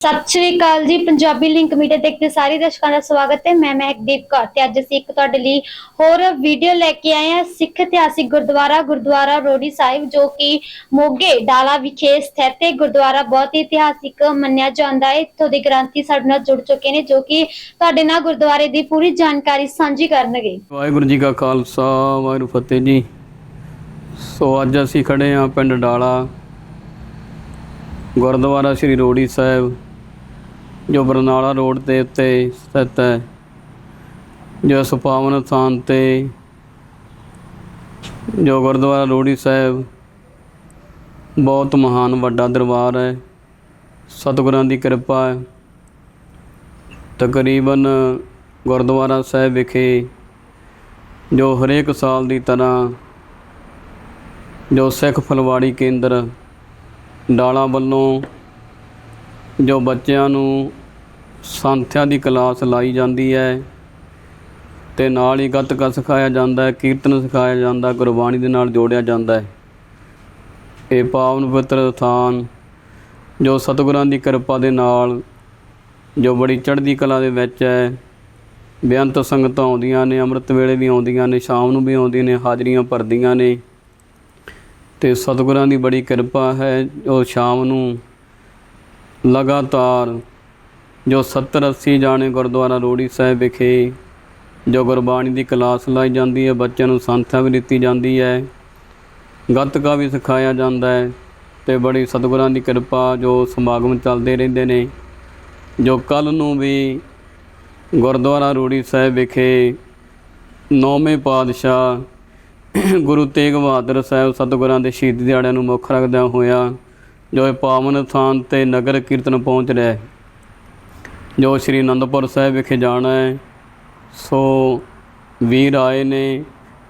ਸਤਿ ਸ਼੍ਰੀ ਅਕਾਲ ਜੀ, Punjabi link media ਦੇਖਦੇ ਸਾਰੇ ਦਰਸ਼ਕਾਂ ਦਾ ਸਵਾਗਤ ਹੈ। ਮੈਂ ਮਹਿਕਦੀਪ ਕੌਰ ਤੇ ਅੱਜ ਅਸੀਂ ਇੱਕ ਤੁਹਾਡੇ ਲਈ ਹੋਰ ਵੀਡੀਓ ਲੈ ਕੇ ਆਏ ਹਾਂ। ਸਿੱਖ ਇਤਿਹਾਸਿਕ ਗੁਰਦੁਆਰਾ ਗੁਰਦੁਆਰਾ ਰੋੜੀ ਸਾਹਿਬ, ਜੋ ਕਿ ਮੋਗੇ ਡਾਲਾ ਵਿਖੇ ਸਥਿਤ ਹੈ। ਗੁਰਦੁਆਰਾ ਬਹੁਤ ਹੀ ਇਤਿਹਾਸਿਕ ਮੰਨਿਆ ਜਾਂਦਾ ਹੈ। ਇੱਥੋਂ ਦੇ ਗ੍ਰੰਥੀ ਸਾਡੇ ਨਾਲ ਜੁੜ ਚੁੱਕੇ ਨੇ, ਜੋ ਕਿ ਤੁਹਾਡੇ ਨਾਲ ਗੁਰਦੁਆਰੇ ਦੀ ਪੂਰੀ ਜਾਣਕਾਰੀ ਸਾਂਝੀ ਕਰਨਗੇ। ਵਾਹਿਗੁਰੂ ਜੀ ਕਾ ਖਾਲਸਾ, ਵਾਹਿਗੁਰੂ ਫਤਿਹ ਜੀ। ਸੋ ਅੱਜ ਅਸੀਂ ਖੜੇ ਹਾਂ ਪਿੰਡ ਡਾਲਾ, ਗੁਰਦੁਆਰਾ ਸ੍ਰੀ ਰੋੜੀ ਸਾਹਿਬ। ਜੋ ਬਰਨਾਲਾ ਰੋਡ ਦੇ ਉੱਤੇ ਸਥਿਤ ਹੈ, ਜੋ ਸੁਪਾਵਨ ਸਥਾਨ ਤੇ, ਜੋ ਗੁਰਦੁਆਰਾ ਰੋੜੀ ਸਾਹਿਬ, ਬਹੁਤ ਮਹਾਨ ਵੱਡਾ ਦਰਬਾਰ ਹੈ, ਸਤਿਗੁਰਾਂ ਦੀ ਕਿਰਪਾ ਹੈ। ਤਕਰੀਬਨ ਗੁਰਦੁਆਰਾ ਸਾਹਿਬ ਵਿਖੇ ਜੋ ਹਰੇਕ ਸਾਲ ਦੀ ਤਰ੍ਹਾਂ ਜੋ ਸਿੱਖ ਫਲਵਾੜੀ ਕੇਂਦਰ ਡਾਲਾ ਵੱਲੋਂ ਜੋ ਬੱਚਿਆਂ ਨੂੰ ਸੰਥਿਆ ਦੀ ਕਲਾਸ ਲਾਈ ਜਾਂਦੀ ਹੈ ਤੇ ਨਾਲ ਹੀ ਗੱਤਕਾ ਸਿਖਾਇਆ ਜਾਂਦਾ ਹੈ, ਕੀਰਤਨ ਸਿਖਾਇਆ ਜਾਂਦਾ ਗੁਰਬਾਣੀ ਦੇ ਨਾਲ ਜੋੜਿਆ ਜਾਂਦਾ ਹੈ। ਇਹ ਪਾਵਨ ਪਵਿੱਤਰ ਸਥਾਨ ਜੋ ਸਤਿਗੁਰਾਂ ਦੀ ਕਿਰਪਾ ਦੇ ਨਾਲ, ਜੋ ਬੜੀ ਚੜ੍ਹਦੀ ਕਲਾ ਦੇ ਵਿੱਚ ਹੈ, ਬੇਅੰਤ ਸੰਗਤਾਂ ਆਉਂਦੀਆਂ ਨੇ, ਅੰਮ੍ਰਿਤ ਵੇਲੇ ਵੀ ਆਉਂਦੀਆਂ ਨੇ, ਸ਼ਾਮ ਨੂੰ ਵੀ ਆਉਂਦੀਆਂ ਨੇ, ਹਾਜ਼ਰੀਆਂ ਭਰਦੀਆਂ ਨੇ ਤੇ ਸਤਿਗੁਰਾਂ ਦੀ ਬੜੀ ਕਿਰਪਾ ਹੈ, ਉਹ ਸ਼ਾਮ ਨੂੰ ਲਗਾਤਾਰ ਜੋ 70 80 ਜਾਣੇ ਗੁਰਦੁਆਰਾ ਰੋੜੀ ਸਾਹਿਬ ਵਿਖੇ ਜੋ ਗੁਰਬਾਣੀ ਦੀ ਕਲਾਸ ਲਾਈ ਜਾਂਦੀ ਹੈ, ਬੱਚਿਆਂ ਨੂੰ ਸੰਥਾ ਵੀ ਦਿੱਤੀ ਜਾਂਦੀ ਹੈ। ਗੱਤਕਾ ਵੀ ਸਿਖਾਇਆ ਜਾਂਦਾ ਹੈ ਤੇ ਬੜੀ ਸਤਿਗੁਰਾਂ ਦੀ ਕਿਰਪਾ ਜੋ ਸਮਾਗਮ ਚੱਲਦੇ ਰਹਿੰਦੇ ਨੇ। ਜੋ ਕੱਲ ਨੂੰ ਵੀ ਗੁਰਦੁਆਰਾ ਰੂੜੀ ਸਾਹਿਬ ਵਿਖੇ ਨੌਵੇਂ ਪਾਤਸ਼ਾਹ ਗੁਰੂ ਤੇਗ ਬਹਾਦਰ ਸਾਹਿਬ ਸਤਿਗੁਰਾਂ ਦੇ ਸ਼ਹੀਦੀ ਦਿਹਾੜਿਆਂ ਨੂੰ ਮੁੱਖ ਰੱਖਦਿਆਂ ਹੋਇਆ ਜੋ ਇਹ ਪਾਵਨ ਸਥਾਨ ਤੇ ਨਗਰ ਕੀਰਤਨ ਪਹੁੰਚ ਰਿਹਾ ਹੈ। ਜੋ ਸ੍ਰੀ ਅਨੰਦਪੁਰ ਸਾਹਿਬ ਵਿਖੇ ਜਾਣਾ ਹੈ, ਸੋ ਵੀਰ ਆਏ ਨੇ,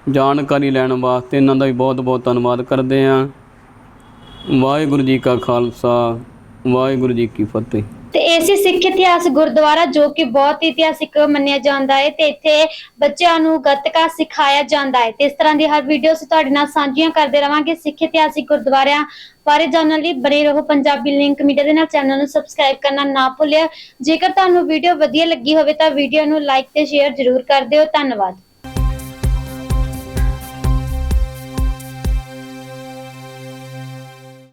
ਜਾਣਕਾਰੀ ਲੈਣ ਵਾਸਤੇ ਇਹਨਾਂ ਦਾ ਵੀ ਬਹੁਤ ਬਹੁਤ ਧੰਨਵਾਦ ਕਰਦੇ ਹਾਂ। ਵਾਹਿਗੁਰੂ ਜੀ ਕਾ ਖਾਲਸਾ, ਵਾਹਿਗੁਰੂ ਜੀ ਕੀ ਫਤਿਹ। ਤੇ ਇਸੇ ਸਿੱਖ ਇਤਿਹਾਸ ਗੁਰਦੁਆਰਾ ਜੋ ਕਿ ਬਹੁਤ ਹੀ ਇਤਿਹਾਸਿਕ ਮੰਨਿਆ ਜਾਂਦਾ ਹੈ ਤੇ ਇੱਥੇ ਬੱਚਿਆਂ ਨੂੰ ਗੱਤਕਾ ਸਿਖਾਇਆ ਜਾਂਦਾ ਹੈ। ਤੇ ਇਸ ਤਰ੍ਹਾਂ ਦੀ ਹਰ ਵੀਡੀਓ ਅਸੀਂ ਤੁਹਾਡੇ ਨਾਲ ਸਾਂਝੀਆਂ ਕਰਦੇ ਰਵਾਂਗੇ। ਸਿੱਖ ਇਤਿਹਾਸਿਕ ਗੁਰਦੁਆਰਿਆਂ ਬਾਰੇ ਜਾਣਨ ਲਈ ਬਣੇ ਰਹੋ ਪੰਜਾਬੀ ਲਿੰਕ ਮੀਡੀਆ ਦੇ ਨਾਲ। ਚੈਨਲ ਨੂੰ ਸਬਸਕ੍ਰਾਈਬ ਕਰਨਾ ਨਾ ਭੁੱਲਿਓ ਜੇਕਰ ਤੁਹਾਨੂੰ ਵੀਡੀਓ ਵਧੀਆ ਲੱਗੀ ਹੋਵੇ ਤਾਂ ਵੀਡੀਓ ਨੂੰ ਲਾਈਕ ਤੇ ਸ਼ੇਅਰ ਜ਼ਰੂਰ ਕਰ ਦਿਓ। ਧੰਨਵਾਦ।